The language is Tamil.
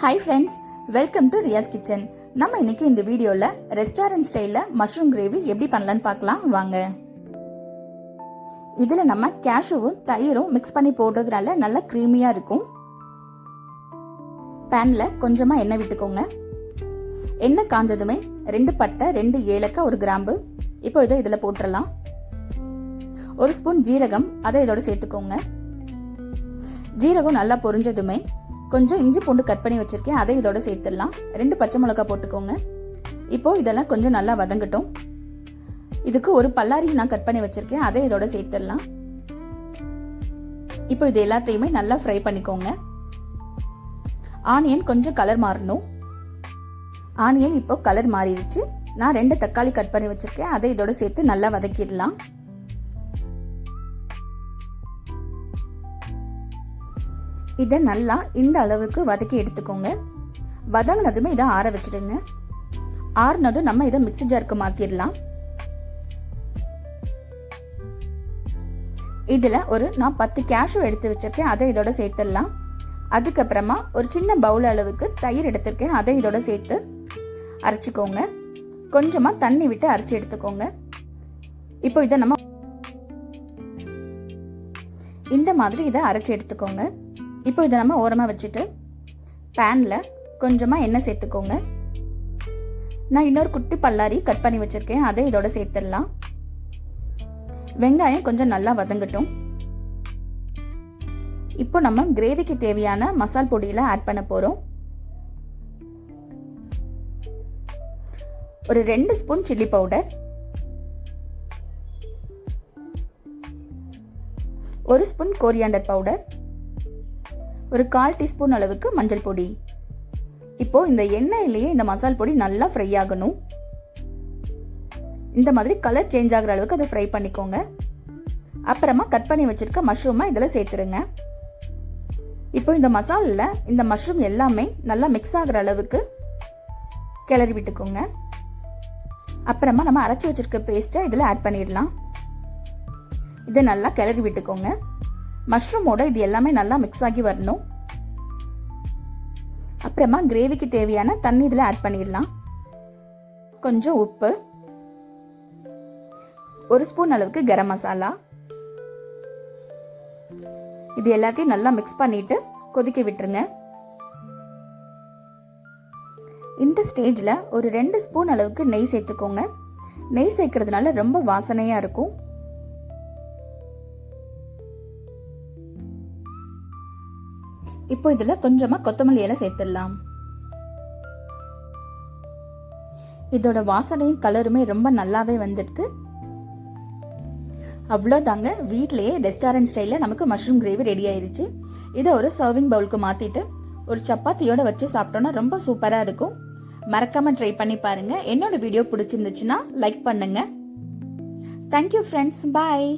Hi friends welcome to Riyas kitchen நம்ம இன்னைக்கு இந்த வீடியோவில் ரெஸ்டாரண்ட் ஸ்டைலில் மஷ்ரூம் கிரேவி எப்படி பண்ணலான்னு பார்க்கலாம். வாங்க. இதில் நம்ம கேஷுவும் தயிரும் மிக்ஸ் பண்ணி போடுறதுனால நல்லா க்ரீமியாக இருக்கும். பேனில் கொஞ்சமாக எண்ணெய் விட்டுக்கோங்க. எண்ணெய் காஞ்சதுமே ரெண்டு பட்டை ரெண்டு ஏலக்காய் ஒரு கிராம்பு. இப்போ இதை இதில் போட்டுடலாம் ஒரு ஸ்பூன் ஜீரகம் அதை இதோட சேர்த்துக்கோங்க. ஜீரகம் நல்லா பொரிஞ்சதுமே கொஞ்சம் இஞ்சி பூண்டு கட் பண்ணி வச்சுருக்கேன். அதை இதோட சேர்த்துடலாம். ரெண்டு பச்சை மிளகாய் போட்டுக்கோங்க. இப்போது இதெல்லாம் கொஞ்சம் நல்லா வதங்கட்டும். இதுக்கு ஒரு பல்லாரி நான் கட் பண்ணி வச்சுருக்கேன். அதை இதோட சேர்த்துடலாம். இப்போ இது எல்லாத்தையுமே நல்லா ஃப்ரை பண்ணிக்கோங்க. ஆனியன் கொஞ்சம் கலர் மாறணும். ஆனியன் இப்போ கலர் மாறிடுச்சு. நான் ரெண்டு தக்காளி கட் பண்ணி வச்சுருக்கேன். அதை இதோட சேர்த்து நல்லா வதக்கிடலாம். இதை நல்லா இந்த அளவுக்கு வதக்கி எடுத்துக்கோங்க. வதங்கினதுமே இதை ஆற வச்சிடுங்க. ஆறுனதும் நம்ம இதை மிக்சி ஜாருக்கு மாற்றிடலாம் இதில் ஒரு நான் பத்து கேஷு எடுத்து வச்சிருக்கேன் அதை இதோட சேர்த்துடலாம். அதுக்கப்புறமா ஒரு சின்ன பவுல் அளவுக்கு தயிர் எடுத்திருக்கேன் அதை இதோட சேர்த்து அரைச்சிக்கோங்க. கொஞ்சமாக தண்ணி விட்டு அரைச்சி எடுத்துக்கோங்க. இப்போ இதை நம்ம இந்த மாதிரி இதை அரைச்சி எடுத்துக்கோங்க. இப்போ இதை நம்ம ஓரமாக வச்சுட்டு பேனில் கொஞ்சமாக எண்ணெய் சேர்த்துக்கோங்க. நான் இன்னொரு குட்டி பல்லாரி கட் பண்ணி வச்சுருக்கேன். அதை இதோட சேர்த்துடலாம். வெங்காயம் கொஞ்சம் நல்லா வதங்கட்டும். இப்போ நம்ம கிரேவிக்கு தேவையான மசால் பொடியில் ஆட் பண்ண போகிறோம் ஒரு ரெண்டு ஸ்பூன் சில்லி பவுடர் ஒரு ஸ்பூன் கோரியாண்டர் பவுடர் ஒரு கால் டீஸ்பூன் அளவுக்கு மஞ்சள் பொடி. இப்போ இந்த எண்ணெயிலேயே இந்த மசால் பொடி நல்லா ஃப்ரை ஆகணும். இந்த மாதிரி கலர் சேஞ்ச் ஆகிற அளவுக்கு அதை ஃப்ரை பண்ணிக்கோங்க. அப்புறமா கட் பண்ணி வச்சிருக்க மஷ்ரூமை இதில் சேர்த்துருங்க. இப்போ இந்த மசாலில் இந்த மஷ்ரூம் எல்லாமே நல்லா மிக்ஸ் ஆகிற அளவுக்கு கிளறி விட்டுக்கோங்க. அப்புறமா நம்ம அரைச்சி வச்சிருக்க பேஸ்ட்டை இதில் ஆட் பண்ணிடலாம். இதை நல்லா கிளறி விட்டுக்கோங்க. மஷ்ரூமோட இது எல்லாமே நல்லா மிக்ஸ் ஆகி வரணும். அப்புறமா கிரேவிக்கு தேவையான தண்ணி இதில் ஆட் பண்ணிடலாம். கொஞ்சம் உப்பு. ஒரு ஸ்பூன் அளவுக்கு கரம் மசாலா. இது எல்லாத்தையும் நல்லா மிக்ஸ் பண்ணிட்டு கொதிக்க விட்டுருங்க. இந்த ஸ்டேஜில் ஒரு ரெண்டு ஸ்பூன் அளவுக்கு நெய் சேர்த்துக்கோங்க. நெய் சேர்க்கறதுனால ரொம்ப வாசனையாக இருக்கும். இப்போ இதில் கொஞ்சமாக கொத்தமல்லி இலை சேர்த்துடலாம். இதோட வாசனையும் கலருமே ரொம்ப நல்லாவே வந்திருக்கு. அவ்வளோதாங்க. வீட்லேயே ரெஸ்டாரண்ட் ஸ்டைலில் நமக்கு மஷ்ரூம் கிரேவி ரெடி ஆயிருச்சு. இதை ஒரு சர்விங் பவுலுக்கு மாற்றிட்டு ஒரு சப்பாத்தியோட வச்சு சாப்பிட்டோன்னா ரொம்ப சூப்பராக இருக்கும். மறக்காம ட்ரை பண்ணி பாருங்க. என்னோட வீடியோ பிடிச்சிருந்துச்சுன்னா லைக் பண்ணுங்க. Thank you friends bye